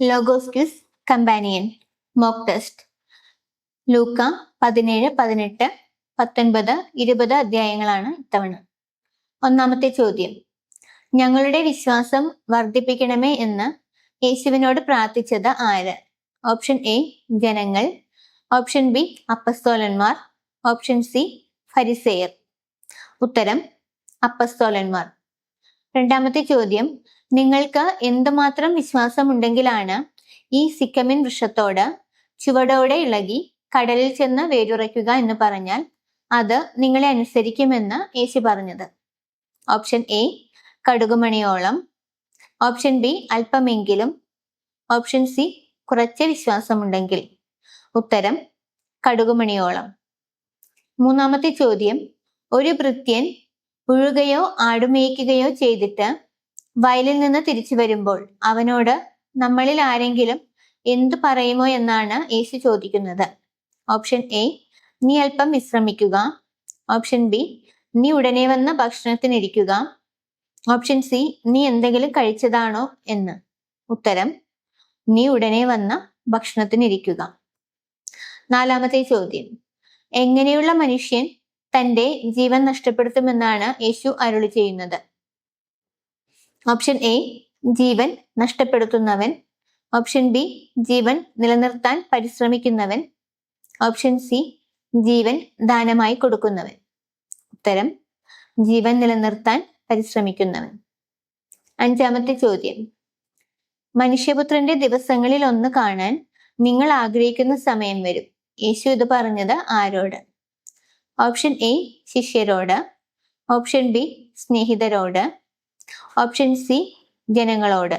Logos quiz companion mock test ലൂക്ക പതിനേഴ് പതിനെട്ട് പത്തൊൻപത് ഇരുപത് അധ്യായങ്ങളാണ് ഇത്തവണ. ഒന്നാമത്തെ ചോദ്യം. ഞങ്ങളുടെ വിശ്വാസം വർദ്ധിപ്പിക്കണമേ എന്ന് യേശുവിനോട് പ്രാർത്ഥിച്ചത് ആര്? ഓപ്ഷൻ എ ജനങ്ങൾ. ഓപ്ഷൻ ബി അപ്പസ്തോലന്മാർ. ഓപ്ഷൻ സി ഫരിസേയർ. ഉത്തരം അപ്പസ്തോലന്മാർ. രണ്ടാമത്തെ ചോദ്യം. നിങ്ങൾക്ക് എന്തുമാത്രം വിശ്വാസമുണ്ടെങ്കിലാണ് ഈ സിക്കമിൻ വൃക്ഷത്തോട് ചുവടോടെ ഇളകി കടലിൽ ചെന്ന് വേരുറയ്ക്കുക എന്ന് പറഞ്ഞാൽ അത് നിങ്ങളെ അനുസരിക്കുമെന്ന് യേശു പറഞ്ഞത്. ഓപ്ഷൻ എ കടുകുമണിയോളം. ഓപ്ഷൻ ബി അല്പമെങ്കിലും. ഓപ്ഷൻ സി കുറച്ച് വിശ്വാസമുണ്ടെങ്കിൽ. ഉത്തരം കടുകുമണിയോളം. മൂന്നാമത്തെ ചോദ്യം. ഒരു ഭൃത്യൻ ഉഴുകയോ ആടുമേയ്ക്കുകയോ ചെയ്തിട്ട് വയലിൽ നിന്ന് തിരിച്ചു വരുമ്പോൾ അവനോട് നമ്മളിൽ ആരെങ്കിലും എന്തു പറയുമോ എന്നാണ് യേശു ചോദിക്കുന്നത്. ഓപ്ഷൻ എ നീ അല്പം വിശ്രമിക്കുക. ഓപ്ഷൻ ബി നീ ഉടനെ വന്ന ഭക്ഷണത്തിനിരിക്കുക ഓപ്ഷൻ സി നീ എന്തെങ്കിലും കഴിച്ചതാണോ എന്ന്. ഉത്തരം നീ ഉടനെ വന്ന ഭക്ഷണത്തിനിരിക്കുക നാലാമത്തെ ചോദ്യം എങ്ങനെയുള്ള മനുഷ്യൻ തന്റെ ജീവൻ നഷ്ടപ്പെടുത്തുമെന്നാണ് യേശു അരുളി ചെയ്യുന്നത്. ഓപ്ഷൻ എ ജീവൻ നഷ്ടപ്പെടുത്തുന്നവൻ. ഓപ്ഷൻ ബി ജീവൻ നിലനിർത്താൻ പരിശ്രമിക്കുന്നവൻ. ഓപ്ഷൻ സി ജീവൻ ദാനമായി കൊടുക്കുന്നവൻ. ഉത്തരം ജീവൻ നിലനിർത്താൻ പരിശ്രമിക്കുന്നവൻ. അഞ്ചാമത്തെ ചോദ്യം. മനുഷ്യപുത്രന്റെ ദിവസങ്ങളിൽ ഒന്ന് കാണാൻ നിങ്ങൾ ആഗ്രഹിക്കുന്ന സമയം വരും. യേശു ഇത് പറഞ്ഞത് ആരോട്? ഓപ്ഷൻ എ ശിഷ്യരോട്. ഓപ്ഷൻ ബി സ്നേഹിതരോട്. ഓപ്ഷൻ സി ജനങ്ങളോട്.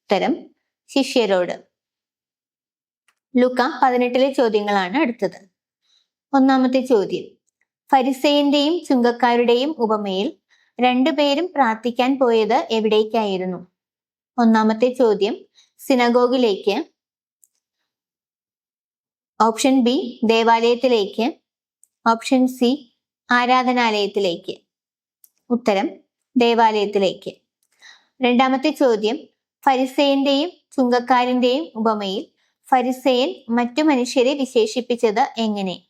ഉത്തരം ശിഷ്യരോട്. ലുക്ക പതിനെട്ടിലെ ചോദ്യങ്ങളാണ് അടുത്തത് ഒന്നാമത്തെ ചോദ്യം. ഫരിസേന്റെയും ചുങ്കക്കാരുടെയും ഉപമയിൽ രണ്ടുപേരും പ്രാർത്ഥിക്കാൻ പോയത് എവിടേക്കായിരുന്നു? ഒന്നാമത്തെ ചോദ്യം സിനഗോഗിലേക്ക്. ഓപ്ഷൻ ബി ദേവാലയത്തിലേക്ക്. ഓപ്ഷൻ സി ആരാധനാലയത്തിലേക്ക്. ഉത്തരം ദേവാലയത്തിലേക്ക്. രണ്ടാമത്തെ ചോദ്യം ഫരിസേന്റെയും ചുങ്കക്കാരന്റെയും ഉപമയിൽ ഫരിസേൻ മറ്റു മനുഷ്യരെ വിശേഷിപ്പിച്ചത് എങ്ങനെ?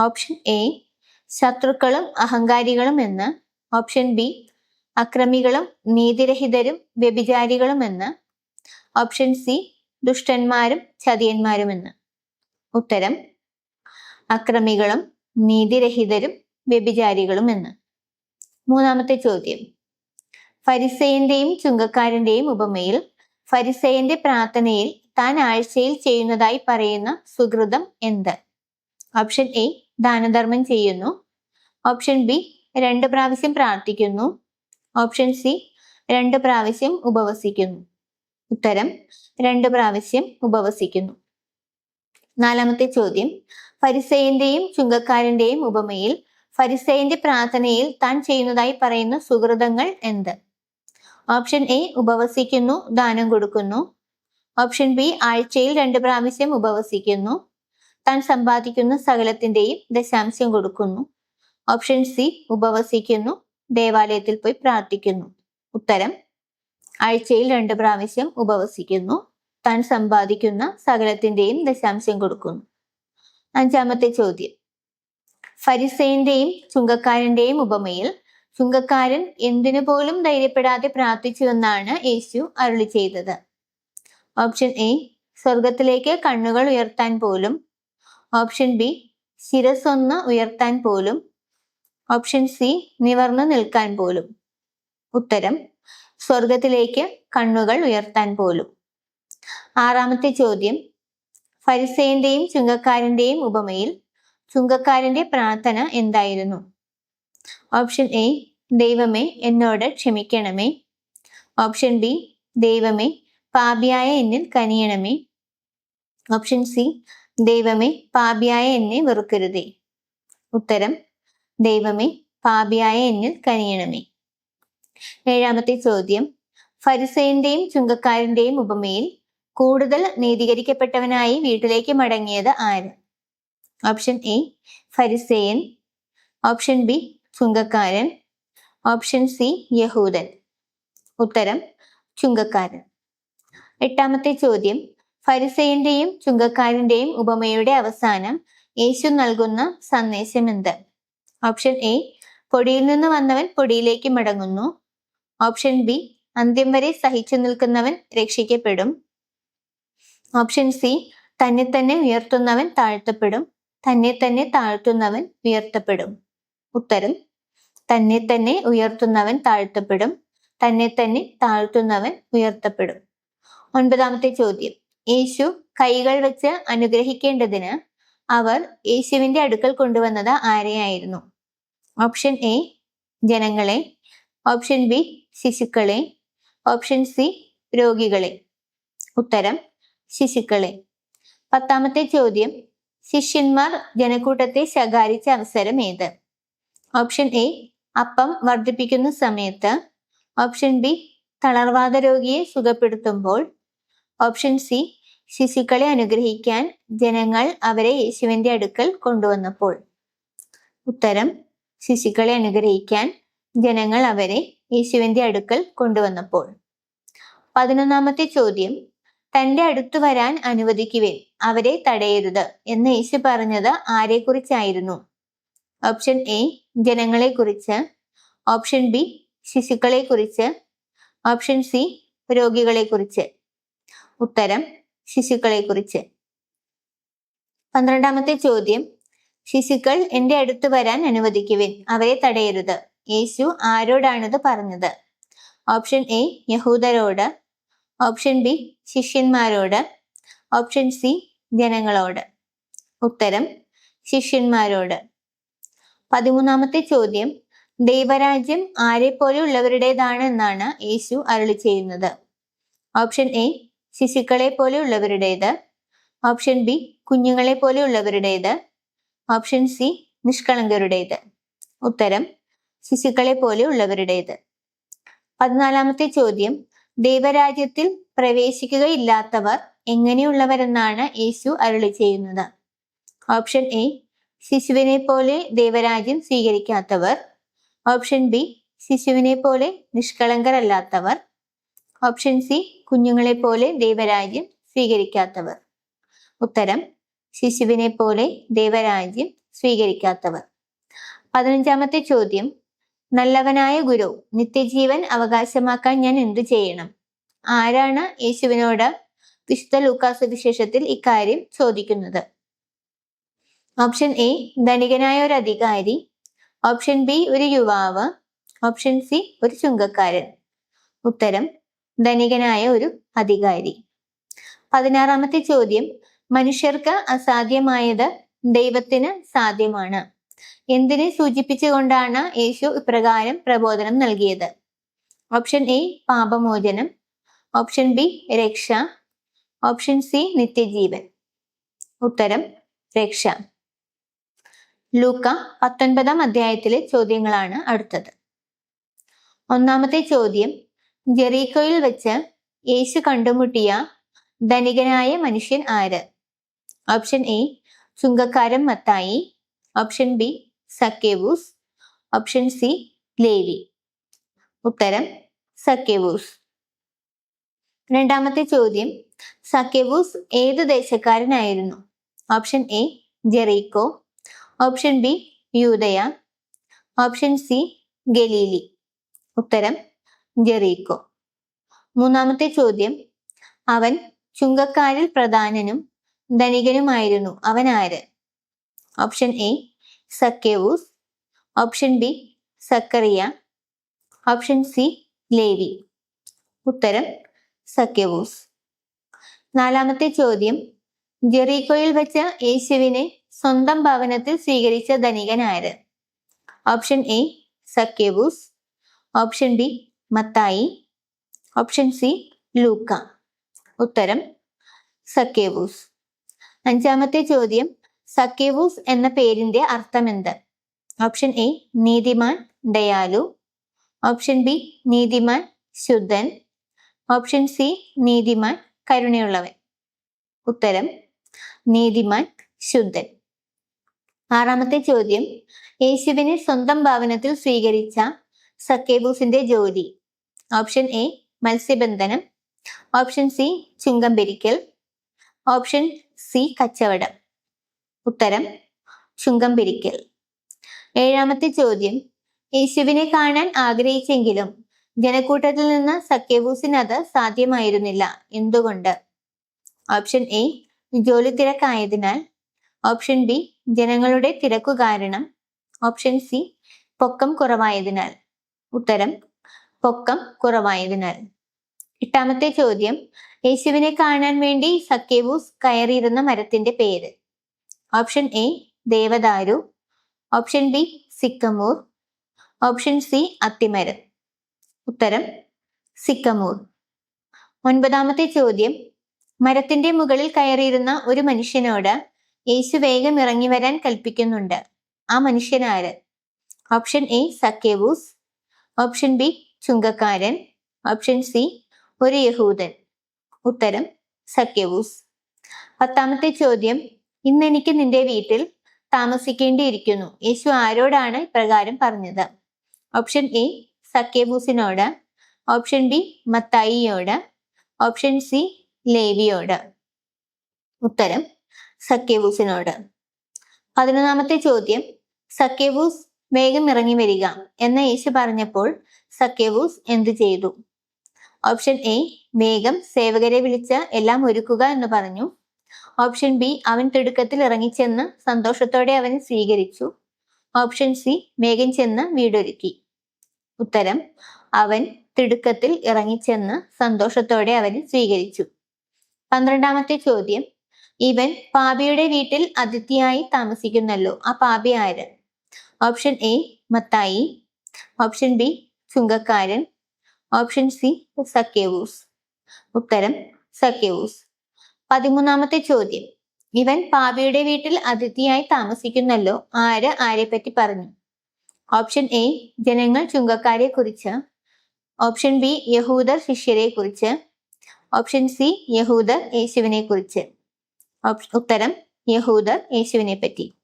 ഓപ്ഷൻ എ ശത്രുക്കളും അഹങ്കാരികളും എന്ന്. ഓപ്ഷൻ ബി അക്രമികളും നീതിരഹിതരും വ്യഭിചാരികളും എന്ന്. ഓപ്ഷൻ സി ദുഷ്ടന്മാരും ചതിയന്മാരുമെന്ന് ഉത്തരം അക്രമികളും നീതിരഹിതരും വ്യഭിചാരികളും എന്ന്. മൂന്നാമത്തെ ചോദ്യം. ഫരിസയന്റെയും ചുങ്കക്കാരന്റെയും ഉപമയിൽ ഫരിസയന്റെ പ്രാർത്ഥനയിൽ താൻ ആഴ്ചയിൽ ചെയ്യുന്നതായി പറയുന്ന സുഹൃതം എന്ത്? ഓപ്ഷൻ എ ദാനധർമ്മം ചെയ്യുന്നു. ഓപ്ഷൻ ബി രണ്ട് പ്രാവശ്യം പ്രാർത്ഥിക്കുന്നു. ഓപ്ഷൻ സി രണ്ട് പ്രാവശ്യം ഉപവസിക്കുന്നു. ഉത്തരം രണ്ട് പ്രാവശ്യം ഉപവസിക്കുന്നു. നാലാമത്തെ ചോദ്യം. ഫരിസയന്റെയും ചുങ്കക്കാരന്റെയും ഉപമയിൽ ഫരിസയന്റെ പ്രാർത്ഥനയിൽ താൻ ചെയ്യുന്നതായി പറയുന്ന സുഹൃതങ്ങൾ എന്ത്? ഓപ്ഷൻ എ ഉപവസിക്കുന്നു ദാനം കൊടുക്കുന്നു. ഓപ്ഷൻ ബി ആഴ്ചയിൽ രണ്ട് പ്രാവശ്യം ഉപവസിക്കുന്നു. താൻ സമ്പാദിക്കുന്ന സകലത്തിന്റെയും ദശാംശം കൊടുക്കുന്നു. ഓപ്ഷൻ സി ഉപവസിക്കുന്നു ദേവാലയത്തിൽ പോയി പ്രാർത്ഥിക്കുന്നു. ഉത്തരം ആഴ്ചയിൽ രണ്ട് പ്രാവശ്യം ഉപവസിക്കുന്നു. താൻ സമ്പാദിക്കുന്ന സകലത്തിന്റെയും ദശാംശം കൊടുക്കുന്നു. അഞ്ചാമത്തെ ചോദ്യം. ഫരിസേന്റെയും ചുങ്കക്കാരന്റെയും ഉപമയിൽ ചുങ്കക്കാരൻ എന്തിനു പോലും ധൈര്യപ്പെടാതെ പ്രാർത്ഥിച്ചുവെന്നാണ് യേശു അരുളി ചെയ്തത്. ഓപ്ഷൻ എ സ്വർഗത്തിലേക്ക് കണ്ണുകൾ ഉയർത്താൻ പോലും. ഓപ്ഷൻ ബി ശിരസൊന്ന് ഉയർത്താൻ പോലും. ഓപ്ഷൻ സി നിവർന്നു നിൽക്കാൻ പോലും. ഉത്തരം സ്വർഗത്തിലേക്ക് കണ്ണുകൾ ഉയർത്താൻ പോലും. ആറാമത്തെ ചോദ്യം ഫരിസേന്റെയും ചുങ്കക്കാരന്റെയും ഉപമയിൽ ചുങ്കക്കാരന്റെ പ്രാർത്ഥന എന്തായിരുന്നു? ഓപ്ഷൻ എ ദൈവമേ എന്നോട് ക്ഷമിക്കണമേ. ഓപ്ഷൻ ബി ദൈവമേ പാപിയായ എന്നിൽ കനിയണമേ. ഓപ്ഷൻ സി ദൈവമേ പാപിയായ എന്നെ വെറുക്കരുതേ. ഉത്തരം ദൈവമേ പാപിയായ എന്നിൽ കനിയണമേ. ഏഴാമത്തെ ചോദ്യം ഫരിസേന്റെയും ചുങ്കക്കാരന്റെയും ഉപമയിൽ കൂടുതൽ നീതീകരിക്കപ്പെട്ടവനായി വീട്ടിലേക്ക് മടങ്ങിയത് ആര്? ഓപ്ഷൻ എ ഫരിസേയൻ. ഓപ്ഷൻ ബി ചുങ്കക്കാരൻ. ഓപ്ഷൻ സി യഹൂദൻ. ഉത്തരം ചുങ്കക്കാരൻ. എട്ടാമത്തെ ചോദ്യം. ഫരിസയന്റെയും ചുങ്കക്കാരന്റെയും ഉപമയുടെ അവസാനം യേശു നൽകുന്ന സന്ദേശം എന്ത്? ഓപ്ഷൻ എ പൊടിയിൽ നിന്ന് വന്നവൻ പൊടിയിലേക്ക് മടങ്ങുന്നു. ഓപ്ഷൻ ബി അന്ത്യം വരെ സഹിച്ചു നിൽക്കുന്നവൻ രക്ഷിക്കപ്പെടും. ഓപ്ഷൻ സി തന്നെ തന്നെ ഉയർത്തുന്നവൻ താഴ്ത്തപ്പെടും. തന്നെ തന്നെ താഴ്ത്തുന്നവൻ ഉയർത്തപ്പെടും. ഉത്തരം തന്നെ തന്നെ ഉയർത്തുന്നവൻ താഴ്ത്തപ്പെടും. തന്നെ തന്നെ താഴ്ത്തുന്നവൻ ഉയർത്തപ്പെടും. ഒൻപതാമത്തെ ചോദ്യം. യേശു കൈകൾ വെച്ച് അനുഗ്രഹിക്കേണ്ടതിന് അവർ യേശുവിന്റെ അടുക്കൽ കൊണ്ടുവന്നത് ആരെയായിരുന്നു? ഓപ്ഷൻ എ ജനങ്ങളെ. ഓപ്ഷൻ ബി ശിശുക്കളെ. ഓപ്ഷൻ സി രോഗികളെ. ഉത്തരം ശിശുക്കളെ. പത്താമത്തെ ചോദ്യം. ശിഷ്യന്മാർ ജനക്കൂട്ടത്തെ ശകാരിച്ച അവസരം ഏത്? ഓപ്ഷൻ എ അപ്പം വർദ്ധിപ്പിക്കുന്ന സമയത്ത്. ഓപ്ഷൻ ബി തളർവാദ രോഗിയെ സുഖപ്പെടുത്തുമ്പോൾ. ഓപ്ഷൻ സി ശിശുക്കളെ അനുഗ്രഹിക്കാൻ ജനങ്ങൾ അവരെ യേശുവിന്റെ അടുക്കൽ കൊണ്ടുവന്നപ്പോൾ. ഉത്തരം ശിശുക്കളെ അനുഗ്രഹിക്കാൻ ജനങ്ങൾ അവരെ യേശുവിന്റെ അടുക്കൽ കൊണ്ടുവന്നപ്പോൾ. പതിനൊന്നാമത്തെ ചോദ്യം. തന്റെ അടുത്ത് വരാൻ അനുവദിക്കുവേൻ. അവരെ തടയരുത്. എന്ന് യേശു പറഞ്ഞത് ആരെക്കുറിച്ചായിരുന്നു? ഓപ്ഷൻ എ ജനങ്ങളെ കുറിച്ച് ഓപ്ഷൻ ബി ശിശുക്കളെ കുറിച്ച് ഓപ്ഷൻ സി രോഗികളെ കുറിച്ച് ഉത്തരം ശിശുക്കളെ കുറിച്ച് പന്ത്രണ്ടാമത്തെ ചോദ്യം. ശിശുക്കൾ എന്റെ അടുത്ത് വരാൻ അനുവദിക്കുവിൻ. അവരെ തടയരുത്. യേശു ആരോടാണിത് പറഞ്ഞത്? ഓപ്ഷൻ എ യഹൂദരോട്. ഓപ്ഷൻ ബി ശിഷ്യന്മാരോട്. ഓപ്ഷൻ സി ജനങ്ങളോട്. ഉത്തരം ശിഷ്യന്മാരോട്. പതിമൂന്നാമത്തെ ചോദ്യം ദൈവരാജ്യം ആരെ പോലെയുള്ളവരുടേതാണ് എന്നാണ് യേശു അരുളി ചെയ്യുന്നത്. ഓപ്ഷൻ എ ശിശുക്കളെ പോലെയുള്ളവരുടേത്. ഓപ്ഷൻ ബി കുഞ്ഞുങ്ങളെ പോലെയുള്ളവരുടേത്. Option C നിഷ്കളങ്കരുടേത്. ഉത്തരം ശിശുക്കളെ പോലെയുള്ളവരുടേത്. പതിനാലാമത്തെ ചോദ്യം ദൈവരാജ്യത്തിൽ പ്രവേശിക്കുകയില്ലാത്തവർ എങ്ങനെയുള്ളവരെന്നാണ് യേശു അരുളി ചെയ്യുന്നത്? ഓപ്ഷൻ എ ശിശുവിനെ പോലെ ദൈവരാജ്യം സ്വീകരിക്കാത്തവർ. ഓപ്ഷൻ ബി ശിശുവിനെ പോലെ നിഷ്കളങ്കരല്ലാത്തവർ. ഓപ്ഷൻ സി കുഞ്ഞുങ്ങളെ പോലെ ദൈവരാജ്യം സ്വീകരിക്കാത്തവർ. ഉത്തരം ശിശുവിനെ പോലെ ദൈവരാജ്യം സ്വീകരിക്കാത്തവർ. പതിനഞ്ചാമത്തെ ചോദ്യം നല്ലവനായ ഗുരു നിത്യജീവൻ അവകാശമാക്കാൻ ഞാൻ എന്തു ചെയ്യണം? ആരാണ് യേശുവിനോട് വിശുദ്ധ ലൂക്കാസ് വിശേഷത്തിൽ ഇക്കാര്യം ചോദിക്കുന്നത്? ഓപ്ഷൻ എ ധനികനായ ഒരു അധികാരി. ഓപ്ഷൻ ബി ഒരു യുവാവ്. ഓപ്ഷൻ സി ഒരു ചുങ്കക്കാരൻ. ഉത്തരം ധനികനായ ഒരു അധികാരി. പതിനാറാമത്തെ ചോദ്യം മനുഷ്യർക്ക് അസാധ്യമായത് ദൈവത്തിന് സാധ്യമാണ്. എന്തിനെ സൂചിപ്പിച്ചുകൊണ്ടാണ് യേശു ഇപ്രകാരം പ്രബോധനം നൽകിയത്? ഓപ്ഷൻ എ പാപമോചനം. ഓപ്ഷൻ ബി രക്ഷ. ഓപ്ഷൻ സി നിത്യജീവൻ. ഉത്തരം രക്ഷ. ലൂക്ക പത്തൊൻപതാം അധ്യായത്തിലെ ചോദ്യങ്ങളാണ് അടുത്തത്. ഒന്നാമത്തെ ചോദ്യം ജെറീക്കോയിൽ വെച്ച് യേശു കണ്ടുമുട്ടിയ ധനികനായ മനുഷ്യൻ ആര്? ഓപ്ഷൻ എ ചുങ്കക്കാരൻ Mathai. Option B Zacchaeus option C Levi ഉത്തരം സക്കേവൂസ് രണ്ടാമത്തെ ചോദ്യം സക്കേവൂസ് ഏത് ദേശക്കാരനായിരുന്നു? Option A Jericho option B യൂതയ option C Galilee ഉത്തരം ജെറീക്കോ മൂന്നാമത്തെ ചോദ്യം അവൻ ചുങ്കക്കാരിൽ പ്രധാനനും ധനികനുമായിരുന്നു. അവൻ ആര്? Option A Zacchaeus option B Zacharia option C Levi ഉത്തരം സക്കേവൂസ് നാലാമത്തെ ചോദ്യം. ജെറീക്കോയിൽ വെച്ച യേശുവിനെ സ്വന്തം ഭവനത്തിൽ സ്വീകരിച്ച ധനികൻ ആര്? Option A Zacchaeus option B മത്തായി ഓപ്ഷൻ സി ലൂക്ക ഉത്തരം സക്കേവൂസ് അഞ്ചാമത്തെ ചോദ്യം. സക്കേവൂസ് എന്ന പേരിന്റെ അർത്ഥം എന്ത് ഓപ്ഷൻ എ നീതിമാൻ ദയാലു. ഓപ്ഷൻ ബി നീതിമാൻ ശുദ്ധൻ. ഓപ്ഷൻ സി നീതിമാൻ കരുണയുള്ളവൻ. ഉത്തരം നീതിമാൻ ശുദ്ധൻ. ആറാമത്തെ ചോദ്യം യേശുവിനെ സ്വന്തം ഭവനത്തിൽ സ്വീകരിച്ച സക്കേബൂസിന്റെ ജോലി. ഓപ്ഷൻ എ മത്സ്യബന്ധനം. ഓപ്ഷൻ സി ചുങ്കം പിരിക്കൽ. ഓപ്ഷൻ സി കച്ചവടം. ഉത്തരം ശുങ്കം പിരിക്കൽ. ഏഴാമത്തെ ചോദ്യം. യേശുവിനെ കാണാൻ ആഗ്രഹിച്ചെങ്കിലും ജനക്കൂട്ടത്തിൽ നിന്ന് സഖ്യവൂസിന് അത് സാധ്യമായിരുന്നില്ല. എന്തുകൊണ്ട്? ഓപ്ഷൻ എ ജോലി തിരക്കായതിനാൽ. ഓപ്ഷൻ ബി ജനങ്ങളുടെ തിരക്കു കാരണം. ഓപ്ഷൻ സി പൊക്കം കുറവായതിനാൽ. ഉത്തരം പൊക്കം കുറവായതിനാൽ. എട്ടാമത്തെ ചോദ്യം. യേശുവിനെ കാണാൻ വേണ്ടി സഖ്യവൂസ് കയറിയിരുന്ന മരത്തിന്റെ പേര്. ഓപ്ഷൻ എ ദേവദാരു option B sycamore option C അത്തിമരം ഉത്തരം സിക്കമൂർ ഒൻപതാമത്തെ ചോദ്യം. മരത്തിന്റെ മുകളിൽ കയറിയിരുന്ന ഒരു മനുഷ്യനോട് യേശു വേഗം ഇറങ്ങി വരാൻ കൽപ്പിക്കുന്നുണ്ട്. ആ മനുഷ്യൻ ആര്? Option A Zacchaeus option B ചുങ്കക്കാരൻ. ഓപ്ഷൻ സി ഒരു യഹൂദൻ. ഉത്തരം സക്കേവൂസ് പത്താമത്തെ ചോദ്യം. ഇന്ന് എനിക്ക് നിന്റെ വീട്ടിൽ താമസിക്കേണ്ടിയിരിക്കുന്നു. യേശു ആരോടാണ് ഇപ്രകാരം പറഞ്ഞത്? ഓപ്ഷൻ എ സക്കേബൂസിനോട് ഓപ്ഷൻ ബി മത്തായിയോട്. ഓപ്ഷൻ സി ലേവിയോട്. ഉത്തരം സക്കേബൂസിനോട് പതിനൊന്നാമത്തെ ചോദ്യം സക്കേബൂസ് വേഗം ഇറങ്ങി വരിക എന്ന യേശു പറഞ്ഞപ്പോൾ സക്കേബൂസ് എന്തു ചെയ്തു? ഓപ്ഷൻ എ വേഗം സേവകരെ വിളിച്ച് എല്ലാം ഒരുക്കുക എന്ന് പറഞ്ഞു. ഓപ്ഷൻ ബി അവൻ തിടുക്കത്തിൽ ഇറങ്ങിച്ചെന്ന് സന്തോഷത്തോടെ അവനെ സ്വീകരിച്ചു. ഓപ്ഷൻ സി മേഘൻ ചെന്ന് വീടൊരുക്കി. ഉത്തരം അവൻ തിടുക്കത്തിൽ ഇറങ്ങിച്ചെന്ന് സന്തോഷത്തോടെ അവനെ സ്വീകരിച്ചു. പന്ത്രണ്ടാമത്തെ ചോദ്യം ഇവൻ പാപിയുടെ വീട്ടിൽ അതിഥിയായി താമസിക്കുന്നല്ലോ ആ പാപി ആര്? ഓപ്ഷൻ എ മത്തായി. ഓപ്ഷൻ ബി ചുങ്കക്കാരൻ. ഓപ്ഷൻ സി സക്കേവൂസ്. ഉത്തരം സക്കേവൂസ്. പതിമൂന്നാമത്തെ ചോദ്യം. ഇവൻ പാപിയുടെ വീട്ടിൽ അതിഥിയായി താമസിക്കുന്നല്ലോ. ആര് ആരെപ്പറ്റി പറഞ്ഞു? ഓപ്ഷൻ എ ജനങ്ങൾ ചുങ്കക്കാരെ കുറിച്ച്. ഓപ്ഷൻ ബി യഹൂദർ ശിഷ്യരെ കുറിച്ച്. ഓപ്ഷൻ സി യഹൂദർ യേശുവിനെ കുറിച്ച്. ഉത്തരം യഹൂദർ യേശുവിനെ പറ്റി.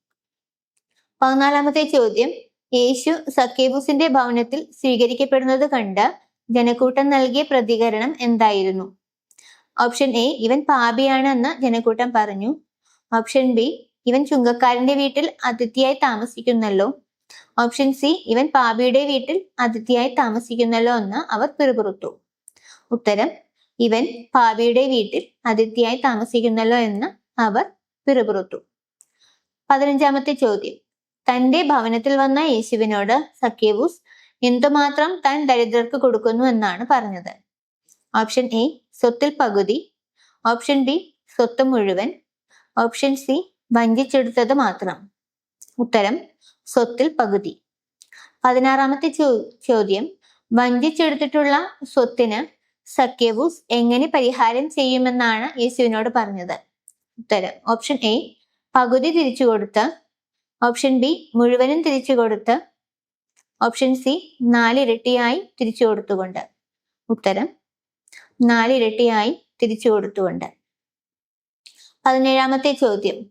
പതിനാലാമത്തെ ചോദ്യം. യേശു സക്കേബൂസിന്റെ ഭവനത്തിൽ സ്വീകരിക്കപ്പെടുന്നത് കണ്ട് ജനക്കൂട്ടം നൽകിയ പ്രതികരണം എന്തായിരുന്നു? ഓപ്ഷൻ എ ഇവൻ പാപിയാണ് എന്ന് ജനക്കൂട്ടം പറഞ്ഞു. ഓപ്ഷൻ ബി ഇവൻ ചുങ്കക്കാരന്റെ വീട്ടിൽ അതിഥിയായി താമസിക്കുന്നല്ലോ. ഓപ്ഷൻ സി ഇവൻ പാപിയുടെ വീട്ടിൽ അതിഥിയായി താമസിക്കുന്നല്ലോ എന്ന് അവർ പിറുപിറുത്തു. ഉത്തരം ഇവൻ പാപിയുടെ വീട്ടിൽ അതിഥിയായി താമസിക്കുന്നല്ലോ എന്ന് അവർ പിറുപിറുത്തു. പതിനഞ്ചാമത്തെ ചോദ്യം. തന്റെ ഭവനത്തിൽ വന്ന യേശുവിനോട് സഖ്യവൂസ് എന്തുമാത്രം താൻ ദരിദ്രർക്ക് കൊടുക്കുന്നു എന്നാണ് പറഞ്ഞത്. ഓപ്ഷൻ എ സ്വത്തിൽ പകുതി. ഓപ്ഷൻ ബി സ്വത്ത് മുഴുവൻ. ഓപ്ഷൻ സി വഞ്ചിച്ചെടുത്തത് മാത്രം. ഉത്തരം സ്വത്തിൽ പകുതി. പതിനാറാമത്തെ ചോദ്യം വഞ്ചിച്ചെടുത്തിട്ടുള്ള സ്വത്തിന് സഖ്യവൂസ് എങ്ങനെ പരിഹാരം ചെയ്യുമെന്നാണ് യേശുവിനോട് പറഞ്ഞത്. ഉത്തരം ഓപ്ഷൻ എ പകുതി തിരിച്ചു കൊടുത്ത്. ഓപ്ഷൻ ബി മുഴുവനും തിരിച്ചു കൊടുത്ത്. ഓപ്ഷൻ സി നാലിരട്ടിയായി തിരിച്ചു കൊടുത്തുകൊണ്ട്. ഉത്തരം നാലിരട്ടിയായി തിരിച്ചു കൊടുത്തുകൊണ്ട്. പതിനേഴാമത്തെ ചോദ്യം.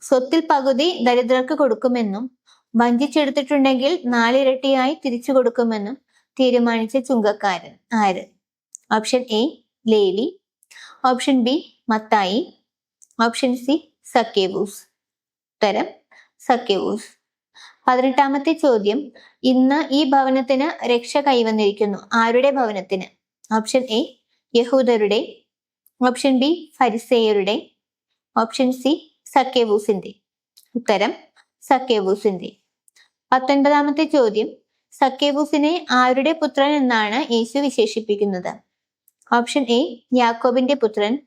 സ്വത്തിൽ പകുതി ദരിദ്രർക്ക് കൊടുക്കുമെന്നും വഞ്ചിച്ചെടുത്തിട്ടുണ്ടെങ്കിൽ നാലിരട്ടിയായി തിരിച്ചു കൊടുക്കുമെന്നും തീരുമാനിച്ച ചുങ്കക്കാരൻ ആര്? ഓപ്ഷൻ എ ലേലി. ഓപ്ഷൻ ബി മത്തായി. ഓപ്ഷൻ സി സക്കേബൂസ്. ഉത്തരം സക്കേബൂസ്. പതിനെട്ടാമത്തെ ചോദ്യം. ഇന്ന് ഈ ഭവനത്തിന് രക്ഷ കൈവന്നിരിക്കുന്നു. ആരുടെ ഭവനത്തിന്? ഓപ്ഷൻ എ യഹൂദരുടെ ഓപ്ഷൻ ബി ഫരിസേയരുടെ ഓപ്ഷൻ സി സക്കേബൂസിന്റെ ഉത്തരം സക്കേബൂസിന്റെ പത്തൊൻപതാമത്തെ ചോദ്യം സക്കേബൂസിനെ ആരുടെ പുത്രൻ എന്നാണ് യേശു വിശേഷിപ്പിക്കുന്നത്? ഓപ്ഷൻ എ യാക്കോബിന്റെ പുത്രൻ.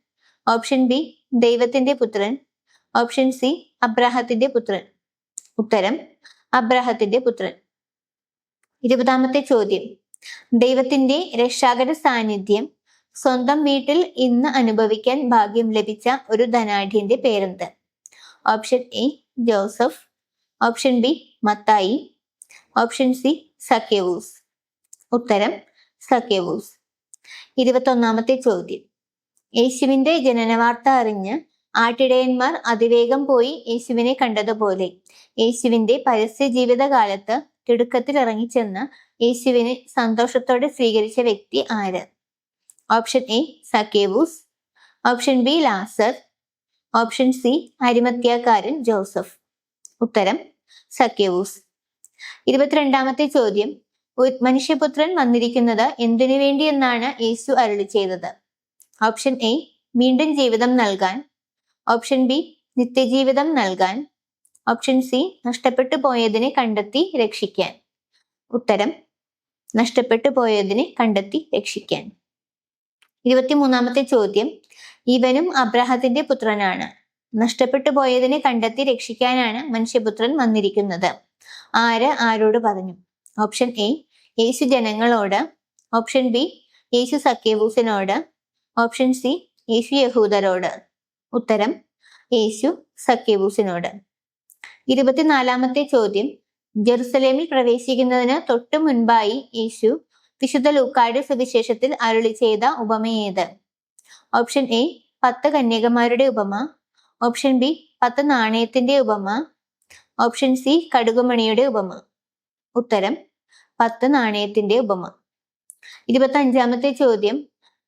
ഓപ്ഷൻ ബി ദൈവത്തിന്റെ പുത്രൻ. ഓപ്ഷൻ സി അബ്രാഹത്തിന്റെ പുത്രൻ. ഉത്തരം അബ്രാഹത്തിന്റെ പുത്രൻ. ഇരുപതാമത്തെ ചോദ്യം ദൈവത്തിന്റെ രക്ഷാകര സാന്നിധ്യം സ്വന്തം വീട്ടിൽ ഇന്ന് അനുഭവിക്കാൻ ഭാഗ്യം ലഭിച്ച ഒരു ധനാഢ്യന്റെ പേരെന്ത്? Option A Joseph. Option B Mathai. Option C സക്കേവൂസ് ഉത്തരം സക്കേവൂസ് ഇരുപത്തൊന്നാമത്തെ ചോദ്യം. യേശുവിന്റെ ജനനവാർത്ത അറിഞ്ഞ് ആട്ടിടയന്മാർ അതിവേഗം പോയി യേശുവിനെ കണ്ടതുപോലെ യേശുവിന്റെ പരസ്യ ജീവിതകാലത്ത് തിടുക്കത്തിൽ ഇറങ്ങിച്ചെന്ന് യേശുവിനെ സന്തോഷത്തോടെ സ്വീകരിച്ച വ്യക്തി ആര്? Option A Zacchaeus option B ലാസർ ഓപ്ഷൻ സി അരിമത്യാക്കാരൻ ജോസഫ്. ഉത്തരം സക്കേവൂസ് ഇരുപത്തിരണ്ടാമത്തെ ചോദ്യം. മനുഷ്യപുത്രൻ വന്നിരിക്കുന്നത് എന്തിനു വേണ്ടി എന്നാണ് യേശു അരുളി ചെയ്തത്? ഓപ്ഷൻ എ വീണ്ടും ജീവിതം നൽകാൻ. ഓപ്ഷൻ ബി നിത്യജീവിതം നൽകാൻ. ഓപ്ഷൻ സി നഷ്ടപ്പെട്ടു പോയതിനെ കണ്ടെത്തി രക്ഷിക്കാൻ. ഉത്തരം നഷ്ടപ്പെട്ടു പോയതിനെ കണ്ടെത്തി രക്ഷിക്കാൻ. ഇരുപത്തിമൂന്നാമത്തെ ചോദ്യം. ഇവനും അബ്രഹത്തിന്റെ പുത്രനാണ്. നഷ്ടപ്പെട്ടു പോയതിനെ കണ്ടെത്തി രക്ഷിക്കാനാണ് മനുഷ്യപുത്രൻ വന്നിരിക്കുന്നത്. ആര്? ആരോട് പറഞ്ഞു. ഓപ്ഷൻ എ യേശു ജനങ്ങളോട്. ഓപ്ഷൻ ബി യേശു സഖ്യബൂസിനോട്. ഓപ്ഷൻ സി യേശു യഹൂദരോട്. ഉത്തരം യേശു സഖ്യബൂസിനോട്. ഇരുപത്തിനാലാമത്തെ ചോദ്യം. ജെറുസലേമിൽ പ്രവേശിക്കുന്നതിന് തൊട്ടു മുൻപായി യേശു വിശുദ്ധ ലൂക്കായുടെ സുവിശേഷത്തിൽ അരുളി ചെയ്ത ഉപമയേത്? ഓപ്ഷൻ എ പത്ത് കന്യകമാരുടെ ഉപമ. ഓപ്ഷൻ ബി പത്ത് നാണയത്തിന്റെ ഉപമ. ഓപ്ഷൻ സി കടുകുമണിയുടെ ഉപമ. ഉത്തരം പത്ത് നാണയത്തിന്റെ ഉപമ. ഇരുപത്തി അഞ്ചാമത്തെ ചോദ്യം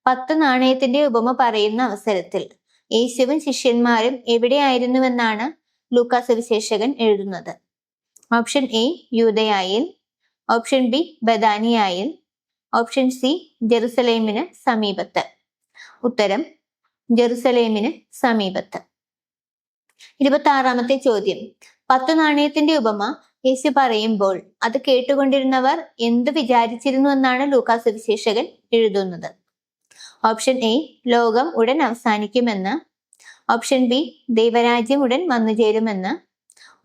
പത്ത് നാണയത്തിന്റെ ഉപമ പറയുന്ന അവസരത്തിൽ യേശുവും ശിഷ്യന്മാരും എവിടെയായിരുന്നുവെന്നാണ് ലൂക്കാസ് വിശേഷകൻ എഴുതുന്നത്? ഓപ്ഷൻ എ യൂതയായിൽ ഓപ്ഷൻ ബി ബദാനിയായിൽ. ഓപ്ഷൻ സി ജെറുസലേമിന് സമീപത്ത്. ഉത്തരം ജെറുസലേമിന് സമീപത്ത്. ഇരുപത്തി ആറാമത്തെ ചോദ്യം. പത്ത് നാണയത്തിന്റെ ഉപമ യേശു പറയുമ്പോൾ അത് കേട്ടുകൊണ്ടിരുന്നവർ എന്ത് വിചാരിച്ചിരുന്നു എന്നാണ് ലൂക്കാസ് വിശേഷകൻ എഴുതുന്നത്. ഓപ്ഷൻ എ ലോകം ഉടൻ അവസാനിക്കുമെന്ന്. ഓപ്ഷൻ ബി ദൈവരാജ്യം ഉടൻ വന്നുചേരുമെന്ന്.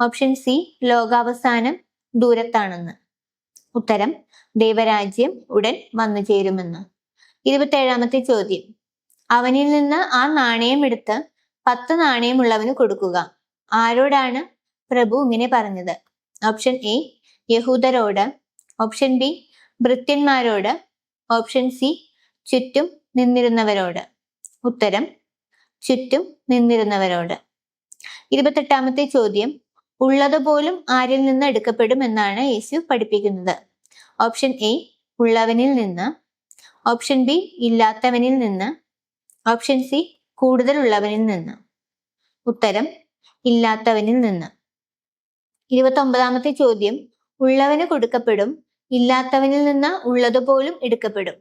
ഓപ്ഷൻ സി ലോകാവസാനം ദൂരത്താണെന്ന്. ഉത്തരം ദൈവരാജ്യം ഉടൻ വന്നു ചേരുമെന്ന്. ഇരുപത്തേഴാമത്തെ ചോദ്യം. അവനിൽ നിന്ന് ആ നാണയം എടുത്ത് പത്ത് നാണയമുള്ളവന് കൊടുക്കുക. ആരോടാണ് പ്രഭു ഇങ്ങനെ പറഞ്ഞത്? ഓപ്ഷൻ എ യഹൂദരോട്. ഓപ്ഷൻ ബി ഭൃത്യന്മാരോട്. ഓപ്ഷൻ സി ചുറ്റും നിന്നിരുന്നവരോട്. ഉത്തരം ചുറ്റും നിന്നിരുന്നവരോട്. ഇരുപത്തെട്ടാമത്തെ ചോദ്യം. ഉള്ളതുപോലും ആരിൽ നിന്ന് എടുക്കപ്പെടും എന്നാണ് യേശു പഠിപ്പിക്കുന്നത്. ഓപ്ഷൻ എ ഉള്ളവനിൽ നിന്ന്. ഓപ്ഷൻ ബി ഇല്ലാത്തവനിൽ നിന്ന്. ഓപ്ഷൻ സി കൂടുതൽ ഉള്ളവനിൽ നിന്ന്. ഉത്തരം ഇല്ലാത്തവനിൽ നിന്ന്. ഇരുപത്തി ഒമ്പതാമത്തെ ചോദ്യം ഉള്ളവന് കൊടുക്കപ്പെടും ഇല്ലാത്തവനിൽ നിന്ന് ഉള്ളതുപോലും എടുക്കപ്പെടും.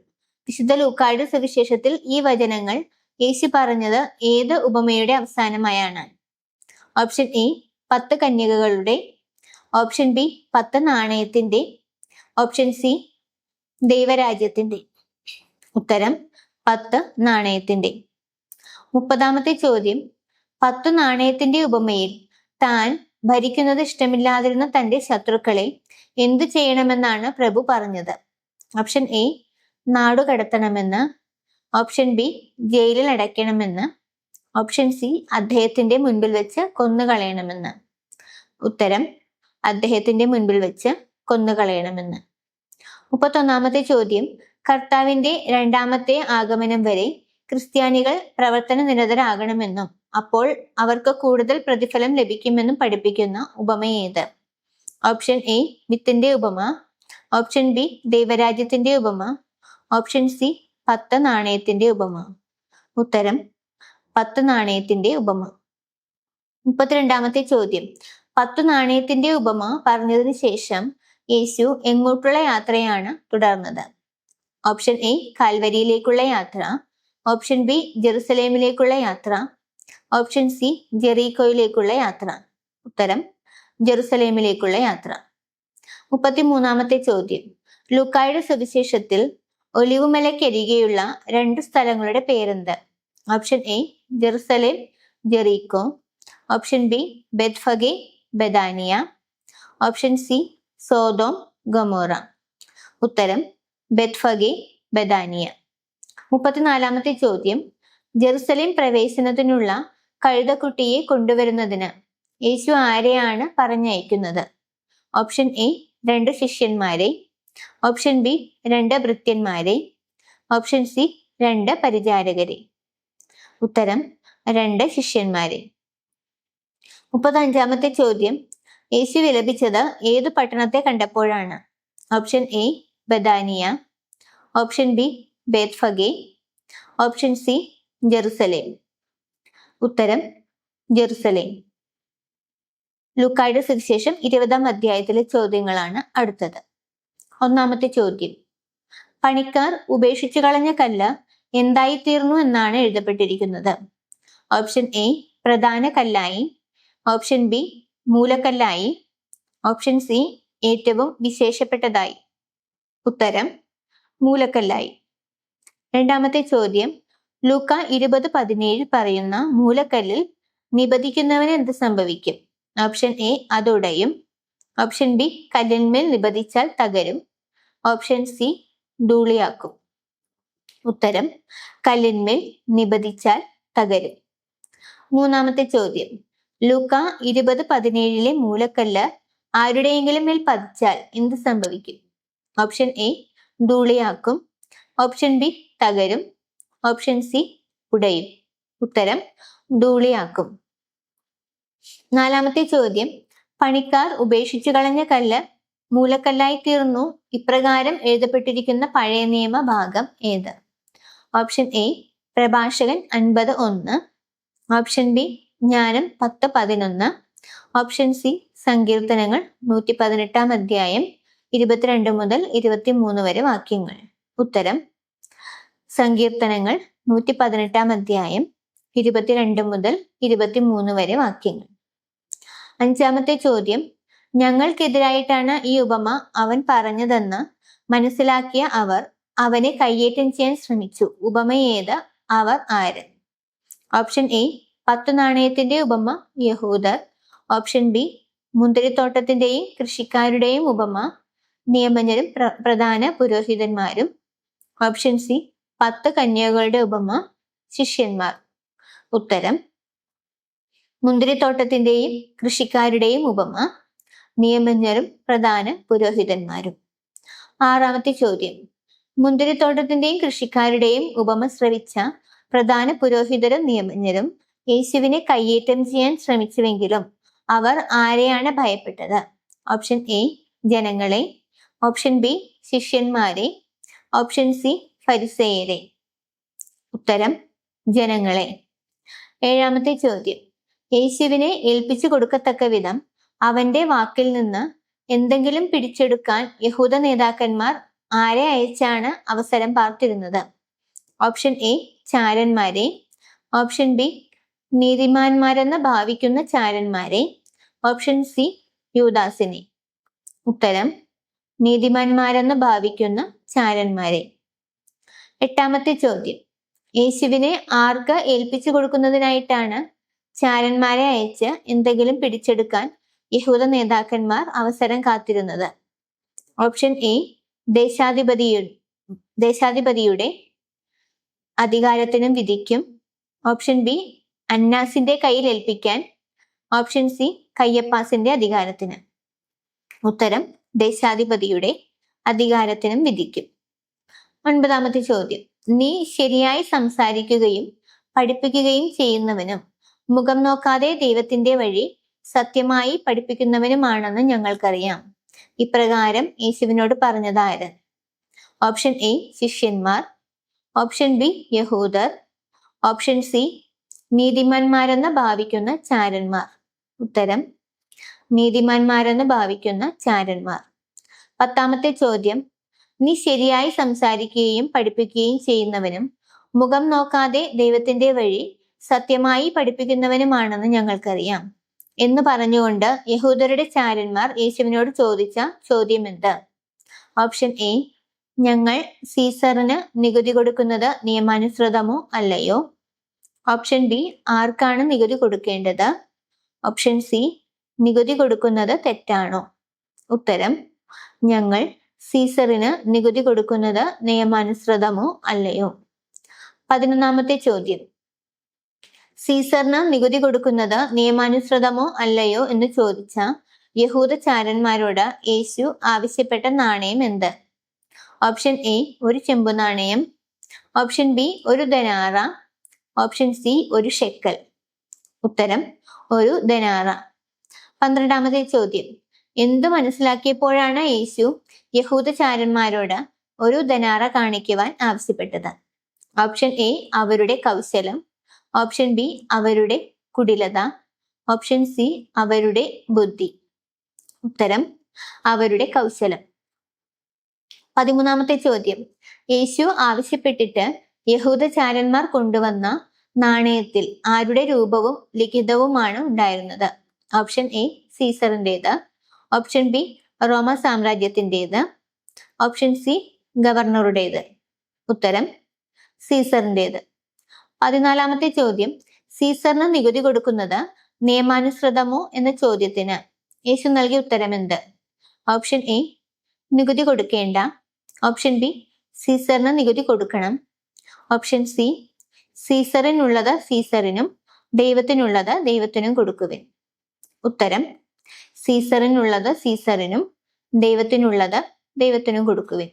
വിശുദ്ധ ലൂക്കായുടെ സവിശേഷത്തിൽ ഈ വചനങ്ങൾ യേശു പറഞ്ഞത് ഏത് ഉപമയുടെ അവസാനമായാണ്? ഓപ്ഷൻ എ പത്ത് കന്യകകളുടെ. ഓപ്ഷൻ ബി പത്ത് നാണയത്തിന്റെ ഓപ്ഷൻ സി ദൈവരാജ്യത്തിന്റെ ഉത്തരം പത്ത് നാണയത്തിന്റെ മുപ്പതാമത്തെ ചോദ്യം പത്തു നാണയത്തിന്റെ ഉപമയിൽ താൻ ഭരിക്കുന്നത് ഇഷ്ടമില്ലാതിരുന്ന തന്റെ ശത്രുക്കളെ എന്തു ചെയ്യണമെന്നാണ് പ്രഭു പറഞ്ഞത്? ഓപ്ഷൻ എ നാടുകടത്തണമെന്ന് ഓപ്ഷൻ ബി ജയിലിൽ അടയ്ക്കണമെന്ന്. ഓപ്ഷൻ സി അദ്ദേഹത്തിന്റെ മുൻപിൽ വെച്ച് കൊന്നുകളയണമെന്ന്. ഉത്തരം അദ്ദേഹത്തിന്റെ മുൻപിൽ വെച്ച് കൊന്നുകളയണമെന്ന്. മുപ്പത്തൊന്നാമത്തെ ചോദ്യം. കർത്താവിന്റെ രണ്ടാമത്തെ ആഗമനം വരെ ക്രിസ്ത്യാനികൾ പ്രവർത്തന നിരതരാകണമെന്നും അപ്പോൾ അവർക്ക് കൂടുതൽ പ്രതിഫലം ലഭിക്കുമെന്നും പഠിപ്പിക്കുന്ന ഉപമയേത് ഓപ്ഷൻ എ വിത്തിന്റെ ഉപമ. ഓപ്ഷൻ ബി ദൈവരാജ്യത്തിന്റെ ഉപമ. ഓപ്ഷൻ സി പത്ത് നാണയത്തിന്റെ ഉപമ. ഉത്തരം പത്ത് നാണയത്തിന്റെ ഉപമ. മുപ്പത്തിരണ്ടാമത്തെ ചോദ്യം. പത്ത് നാണയത്തിന്റെ ഉപമ പറഞ്ഞതിന് ശേഷം യേശു എങ്ങോട്ടുള്ള യാത്രയാണ് തുടർന്നത്. ഓപ്ഷൻ എ കാൽവരിയിലേക്കുള്ള യാത്ര. ഓപ്ഷൻ ബി ജെറുസലേമിലേക്കുള്ള യാത്ര. ഓപ്ഷൻ സി ജെറീക്കോയിലേക്കുള്ള യാത്ര. ഉത്തരം ജെറുസലേമിലേക്കുള്ള യാത്ര. മുപ്പത്തിമൂന്നാമത്തെ ചോദ്യം. ലുക്കായുടെ സുവിശേഷത്തിൽ ഒലിവുമലയ്ക്കരികെയുള്ള രണ്ട് സ്ഥലങ്ങളുടെ പേരെന്ത്? Option A Jerusalem Jericho. Option B Bethphage Badania. Option C Sodom Gomorrah. ഉത്തരം ബെത്ഫഗെ ബദാനിയ. മുപ്പത്തിനാലാമത്തെ ചോദ്യം. ജെറുസലേം പ്രവേശനത്തിനുള്ള കഴുതക്കുട്ടിയെ കൊണ്ടുവരുന്നതിന് യേശു ആരെയാണ് പറഞ്ഞയക്കുന്നത്? ഓപ്ഷൻ എ രണ്ട് ശിഷ്യന്മാരെ. ഓപ്ഷൻ ബി രണ്ട് ഭൃത്യന്മാരെ. ഓപ്ഷൻ സി രണ്ട് പരിചാരകരെ. ഉത്തരം രണ്ട് ശിഷ്യന്മാരെ. മുപ്പത്തഞ്ചാമത്തെ ചോദ്യം. യേശു വിലപിച്ചത് ഏതു പട്ടണത്തെ കണ്ടപ്പോഴാണ്? Option A Badania option B Bethphage option C Jerusalem. ഉത്തരം ജെറുസലേം. ലുക്കായുടെ സുവിശേഷം ഇരുപതാം അധ്യായത്തിലെ ചോദ്യങ്ങളാണ് അടുത്തത്. ഒന്നാമത്തെ ചോദ്യം. പണിക്കാർ ഉപേക്ഷിച്ചു കളഞ്ഞ കല്ല് എന്തായിത്തീർന്നു എന്നാണ് എഴുതപ്പെട്ടിരിക്കുന്നത്. ഓപ്ഷൻ എ പ്രധാന കല്ലായി. ഓപ്ഷൻ ബി മൂലക്കല്ലായി. ഓപ്ഷൻ സി ഏറ്റവും വിശേഷപ്പെട്ടതായി. ഉത്തരം മൂലക്കല്ലായി. രണ്ടാമത്തെ ചോദ്യം ലൂക്ക ഇരുപത് പതിനേഴ് പറയുന്ന മൂലക്കല്ലിൽ നിബദിക്കുന്നവന് എന്ത് സംഭവിക്കും? ഓപ്ഷൻ എ അതുടയും. ഓപ്ഷൻ ബി കല്ലിന്മേൽ നിബദിച്ചാൽ തകരും. ഓപ്ഷൻ സി ധൂളിയാക്കും. ഉത്തരം കല്ലിന്മേൽ നിബദിച്ചാൽ തകരും. മൂന്നാമത്തെ ചോദ്യം ലൂക്ക ഇരുപത് പതിനേഴിലെ മൂലക്കല്ല് ആരുടെയെങ്കിലും മേൽ പതിച്ചാൽ എന്ത് സംഭവിക്കും? ഓപ്ഷൻ എ ധൂളിയാക്കും. ഓപ്ഷൻ ബി തകരും. ഓപ്ഷൻ സി ഉടയും. ഉത്തരം ധൂളിയാക്കും. നാലാമത്തെ ചോദ്യം. പണിക്കാർ ഉപേക്ഷിച്ചു കളഞ്ഞ കല്ല് മൂലക്കല്ലായി തീർന്നു. ഇപ്രകാരം എഴുതപ്പെട്ടിരിക്കുന്ന പഴയ നിയമ ഭാഗം ഏത്? ഓപ്ഷൻ എ പ്രഭാഷകൻ അൻപത് ഒന്ന്. ഓപ്ഷൻ ബി ജ്ഞാനം പത്ത് പതിനൊന്ന്. ഓപ്ഷൻ സി സങ്കീർത്തനങ്ങൾ നൂറ്റി പതിനെട്ടാം അധ്യായം ഇരുപത്തിരണ്ട് മുതൽ ഇരുപത്തിമൂന്ന് വരെ വാക്യങ്ങൾ. ഉത്തരം സങ്കീർത്തനങ്ങൾ നൂറ്റി പതിനെട്ടാം അധ്യായം ഇരുപത്തിരണ്ട് മുതൽ ഇരുപത്തിമൂന്ന് വരെ വാക്യങ്ങൾ. അഞ്ചാമത്തെ ചോദ്യം ഞങ്ങൾക്കെതിരായിട്ടാണ് ഈ ഉപമ അവൻ പറഞ്ഞതെന്ന് മനസ്സിലാക്കിയ അവർ അവനെ കയ്യേറ്റം ചെയ്യാൻ ശ്രമിച്ചു. ഉപമയേത് അവർ ആര്? ഓപ്ഷൻ എ പത്തു നാണയത്തിന്റെ ഉപമ യഹൂദർ. ഓപ്ഷൻ ബി മുന്തിരിത്തോട്ടത്തിന്റെയും കൃഷിക്കാരുടെയും ഉപമ നിയമജ്ഞരും പ്ര- പ്രധാന പുരോഹിതന്മാരും. ഓപ്ഷൻ സി പത്ത് കന്യകളുടെ ഉപമ ശിഷ്യന്മാർ. ഉത്തരം മുന്തിരിത്തോട്ടത്തിന്റെയും കൃഷിക്കാരുടെയും ഉപമ നിയമജ്ഞരും പ്രധാന പുരോഹിതന്മാരും. ആറാമത്തെ ചോദ്യം മുന്തിരിത്തോട്ടത്തിന്റെയും കൃഷിക്കാരുടെയും ഉപമ ശ്രവിച്ച പ്രധാന പുരോഹിതരും നിയമജ്ഞരും യേശുവിനെ കയ്യേറ്റം ചെയ്യാൻ ശ്രമിച്ചുവെങ്കിലും അവർ ആരെയാണ് ഭയപ്പെട്ടത്? ഓപ്ഷൻ എ ജനങ്ങളെ. ഓപ്ഷൻ ബി ശിഷ്യന്മാരെ. ഓപ്ഷൻ സി ഫരിസേയരെ. ഉത്തരം ജനങ്ങളെ. ഏഴാമത്തെ ചോദ്യം. യേശുവിനെ ഏൽപ്പിച്ചു കൊടുക്കത്തക്ക വിധം അവന്റെ വാക്കിൽ നിന്ന് എന്തെങ്കിലും പിടിച്ചെടുക്കാൻ യഹൂദ നേതാക്കന്മാർ ആരെ അയച്ചാണ് അവസരം പാർത്തിരുന്നത്? ഓപ്ഷൻ എ ചാരന്മാരെ. ഓപ്ഷൻ ബി നീതിമാന്മാരെന്ന് ഭാവിക്കുന്ന ചാരന്മാരെ. ഓപ്ഷൻ സി യൂദാസിനെ. ഉത്തരം നീതിമാന്മാരെന്ന് ഭാവിക്കുന്ന ചാരന്മാരെ. എട്ടാമത്തെ ചോദ്യം. യേശുവിനെ ആർക്ക് ഏൽപ്പിച്ചു കൊടുക്കുന്നതിനായിട്ടാണ് ചാരന്മാരെ അയച്ച് എന്തെങ്കിലും പിടിച്ചെടുക്കാൻ യഹൂദ നേതാക്കന്മാർ അവസരം കാത്തിരുന്നത്? ഓപ്ഷൻ എ ദേശാധിപതിയു ദേശാധിപതിയുടെ അധികാരത്തിനും വിധിക്കും. ഓപ്ഷൻ ബി അന്നാസിന്റെ കയ്യിൽ ഏൽപ്പിക്കാൻ ഓപ്ഷൻ സി കയ്യപ്പാസിന്റെ അധികാരത്തിന്. ഉത്തരം ദേശാധിപതിയുടെ അധികാരത്തിനും വിധിക്കും. ഒൻപതാമത്തെ ചോദ്യം. നീ ശരിയായി സംസാരിക്കുകയും പഠിപ്പിക്കുകയും ചെയ്യുന്നവനും മുഖം നോക്കാതെ ദൈവത്തിന്റെ വഴി സത്യമായി പഠിപ്പിക്കുന്നവനുമാണെന്ന് ഞങ്ങൾക്കറിയാം. ഇപ്രകാരം യേശുവിനോട് പറഞ്ഞതാര് ഓപ്ഷൻ എ ശിഷ്യന്മാർ. ഓപ്ഷൻ ബി യഹൂദർ. ഓപ്ഷൻ സി നീതിമാന്മാരെന്ന് ഭാവിക്കുന്ന ചാരന്മാർ. ഉത്തരം നീതിമാന്മാരെന്ന് ഭാവിക്കുന്ന ചാരന്മാർ. പത്താമത്തെ ചോദ്യം നീ ശരിയായി സംസാരിക്കുകയും പഠിപ്പിക്കുകയും ചെയ്യുന്നവനും മുഖം നോക്കാതെ ദൈവത്തിന്റെ വഴി സത്യമായി പഠിപ്പിക്കുന്നവനുമാണെന്ന് ഞങ്ങൾക്കറിയാം. എന്ന് പറഞ്ഞുകൊണ്ട് യഹൂദരുടെ ചാരന്മാർ യേശുവിനോട് ചോദിച്ച ചോദ്യം എന്ത്? ഓപ്ഷൻ എ ഞങ്ങൾ സീസറിന് നികുതി കൊടുക്കുന്നത് നിയമാനുസൃതമോ അല്ലയോ? ഓപ്ഷൻ ബി ആർക്കാണ് നികുതി കൊടുക്കേണ്ടത്? ഓപ്ഷൻ സി നികുതി കൊടുക്കുന്നത് തെറ്റാണോ? ഉത്തരം ഞങ്ങൾ സീസറിന് നികുതി കൊടുക്കുന്നത് നിയമാനുസൃതമോ അല്ലയോ? പതിനൊന്നാമത്തെ ചോദ്യം. സീസറിന് നികുതി കൊടുക്കുന്നത് നിയമാനുസൃതമോ അല്ലയോ എന്ന് ചോദിച്ച യഹൂദ ചാരന്മാരോട് യേശു ആവശ്യപ്പെട്ട നാണയം എന്ത്? ഓപ്ഷൻ എ ഒരു ചെമ്പു നാണയം. ഓപ്ഷൻ ബി ഒരു ധനാറ. ഓപ്ഷൻ സി ഒരു ഷെക്കൽ ഉത്തരം ഒരു ധനാറ. പന്ത്രണ്ടാമത്തെ ചോദ്യം. എന്തു മനസ്സിലാക്കിയപ്പോഴാണ് യേശു യഹൂദചാരന്മാരോട് ഒരു ധനാറ കാണിക്കുവാൻ ആവശ്യപ്പെട്ടത്? ഓപ്ഷൻ എ അവരുടെ കൗശലം. ഓപ്ഷൻ ബി അവരുടെ കുടിലത. ഓപ്ഷൻ സി അവരുടെ ബുദ്ധി. ഉത്തരം അവരുടെ കൗശലം. പതിമൂന്നാമത്തെ ചോദ്യം. യേശു ആവശ്യപ്പെട്ടിട്ട് യഹൂദചാരന്മാർ കൊണ്ടുവന്ന നാണയത്തിൽ ആരുടെ രൂപവും ലിഖിതവുമാണ് ഉണ്ടായിരുന്നത്? ഓപ്ഷൻ എ സീസറിന്റെത് ഓപ്ഷൻ ബി റോമ സാമ്രാജ്യത്തിന്റെത് ഓപ്ഷൻ സി ഗവർണറുടേത്. ഉത്തരം സീസറിന്റേത് പതിനാലാമത്തെ ചോദ്യം. സീസറിന് നികുതി കൊടുക്കുന്നത് നിയമാനുസൃതമോ എന്ന ചോദ്യത്തിന്? യേശു നൽകിയ ഉത്തരം എന്ത്? ഓപ്ഷൻ എ നികുതി കൊടുക്കേണ്ട. ഓപ്ഷൻ ബി സീസറിന് നികുതി കൊടുക്കണം. ഓപ്ഷൻ സി സീസറിനുള്ളത് സീസറിനും ദൈവത്തിനുള്ളത് ദൈവത്തിനും കൊടുക്കുവിൻ. ഉത്തരം സീസറിനുള്ളത് സീസറിനും ദൈവത്തിനുള്ളത് ദൈവത്തിനും കൊടുക്കുവിൻ.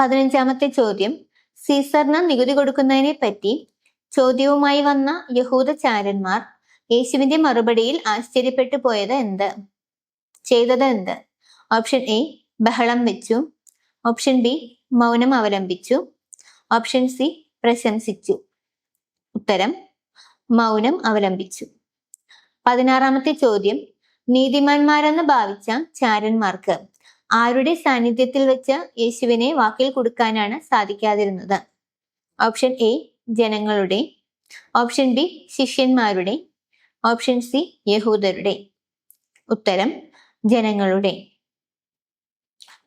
പതിനഞ്ചാമത്തെ ചോദ്യം സീസറിന് നികുതി കൊടുക്കുന്നതിനെ പറ്റി ചോദ്യവുമായി വന്ന യഹൂദചാരന്മാർ യേശുവിന്റെ മറുപടിയിൽ ആശ്ചര്യപ്പെട്ടു പോയത് എന്ത്? ചെയ്തത് എന്ത്? ഓപ്ഷൻ എ ബഹളം വെച്ചു. ഓപ്ഷൻ ബി മൗനം അവലംബിച്ചു. ഓപ്ഷൻ സി പ്രശംസിച്ചു. ഉത്തരം മൗനം അവലംബിച്ചു. പതിനാറാമത്തെ ചോദ്യം നീതിമാന്മാരെന്ന് ഭാവിച്ച ചാരന്മാർക്ക് ആരുടെ സാന്നിധ്യത്തിൽ വെച്ച യേശുവിനെ വാക്കിൽ കൊടുക്കാനാണ് സാധിക്കാതിരുന്നത്? ഓപ്ഷൻ എ ജനങ്ങളുടെ. ഓപ്ഷൻ ബി ശിഷ്യന്മാരുടെ. ഓപ്ഷൻ സി യഹൂദരുടെ. ഉത്തരം ജനങ്ങളുടെ.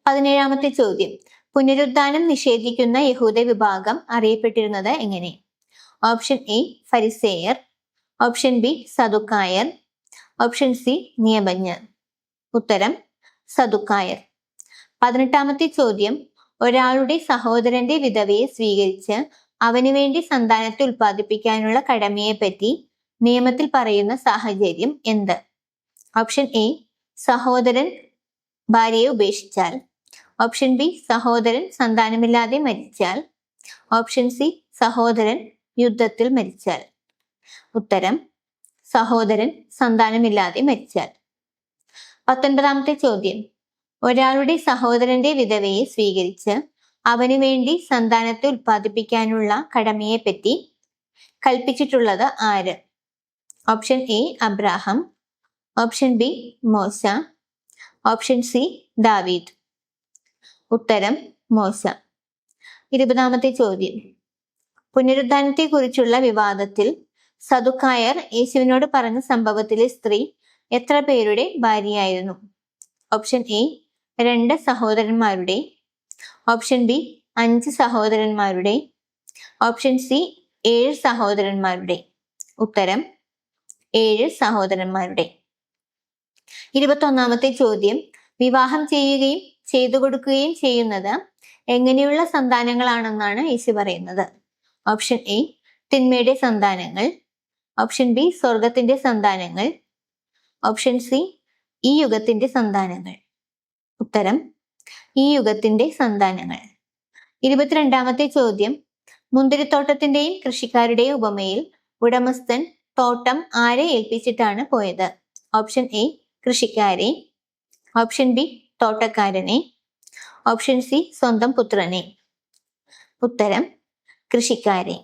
പതിനേഴാമത്തെ ചോദ്യം പുനരുദ്ധാനം നിഷേധിക്കുന്ന യഹൂദ വിഭാഗം അറിയപ്പെട്ടിരുന്നത് എങ്ങനെ? ഓപ്ഷൻ എ ഫരിസേയർ. ഓപ്ഷൻ ബി സതുക്കായർ ഓപ്ഷൻ സി നിയമജ്ഞർ ഉത്തരം സതുക്കായർ പതിനെട്ടാമത്തെ ചോദ്യം. ഒരാളുടെ സഹോദരന്റെ വിധവയെ സ്വീകരിച്ച് അവന് വേണ്ടി സന്താനത്തെ ഉൽപ്പാദിപ്പിക്കാനുള്ള കടമയെ പറ്റി നിയമത്തിൽ പറയുന്ന സാഹചര്യം എന്ത്? ഓപ്ഷൻ എ സഹോദരൻ ഭാര്യയെ ഉപേക്ഷിച്ചാൽ. ഓപ്ഷൻ ബി സഹോദരൻ സന്താനമില്ലാതെ മരിച്ചാൽ. ഓപ്ഷൻ സി സഹോദരൻ യുദ്ധത്തിൽ മരിച്ചാൽ. ഉത്തരം സഹോദരൻ സന്താനമില്ലാതെ മരിച്ചാൽ. പത്തൊൻപതാമത്തെ ചോദ്യം. ഒരാളുടെ സഹോദരന്റെ വിധവയെ സ്വീകരിച്ച് അവന് വേണ്ടി സന്താനത്തെ ഉൽപ്പാദിപ്പിക്കാനുള്ള കടമയെ പറ്റി കൽപ്പിച്ചിട്ടുള്ളത് ആര്? Option A Abraham. Option B മോശ. ഓപ്ഷൻ സി ദാവീദ്. ഉത്തരം മോശ. ഇരുപതാമത്തെ ചോദ്യം. പുനരുദ്ധാനത്തെ കുറിച്ചുള്ള വിവാദത്തിൽ സദുക്കായർ യേശുവിനോട് പറഞ്ഞ സംഭവത്തിലെ സ്ത്രീ എത്ര പേരുടെ ഭാര്യയായിരുന്നു? ഓപ്ഷൻ എ രണ്ട് സഹോദരന്മാരുടെ. ഓപ്ഷൻ ബി അഞ്ച് സഹോദരന്മാരുടെ. ഓപ്ഷൻ സി ഏഴ് സഹോദരന്മാരുടെ. ഉത്തരം ഏഴ് സഹോദരന്മാരുടെ. ഇരുപത്തൊന്നാമത്തെ ചോദ്യം. വിവാഹം ചെയ്യുകയും ചെയ്തു കൊടുക്കുകയും ചെയ്യുന്നത് എങ്ങനെയുള്ള സന്താനങ്ങളാണെന്നാണ് യേശു പറയുന്നത്. ഓപ്ഷൻ എ തിന്മയുടെ സന്താനങ്ങൾ. ഓപ്ഷൻ ബി സ്വർഗത്തിന്റെ സന്താനങ്ങൾ. ഓപ്ഷൻ സി ഈ യുഗത്തിന്റെ സന്താനങ്ങൾ. ഉത്തരം ഈ യുഗത്തിന്റെ സന്താനങ്ങൾ. ഇരുപത്തിരണ്ടാമത്തെ ചോദ്യം മുന്തിരിത്തോട്ടത്തിന്റെയും കൃഷിക്കാരുടെയും ഉപമയിൽ ഉടമസ്ഥൻ തോട്ടം ആരെ ഏൽപ്പിച്ചിട്ടാണ് പോയത്? ഓപ്ഷൻ എ കൃഷിക്കാരെ. ഓപ്ഷൻ ബി തോട്ടക്കാരനെ. ഓപ്ഷൻ സി സ്വന്തം പുത്രനെ. ഉത്തരം കൃഷിക്കാരെ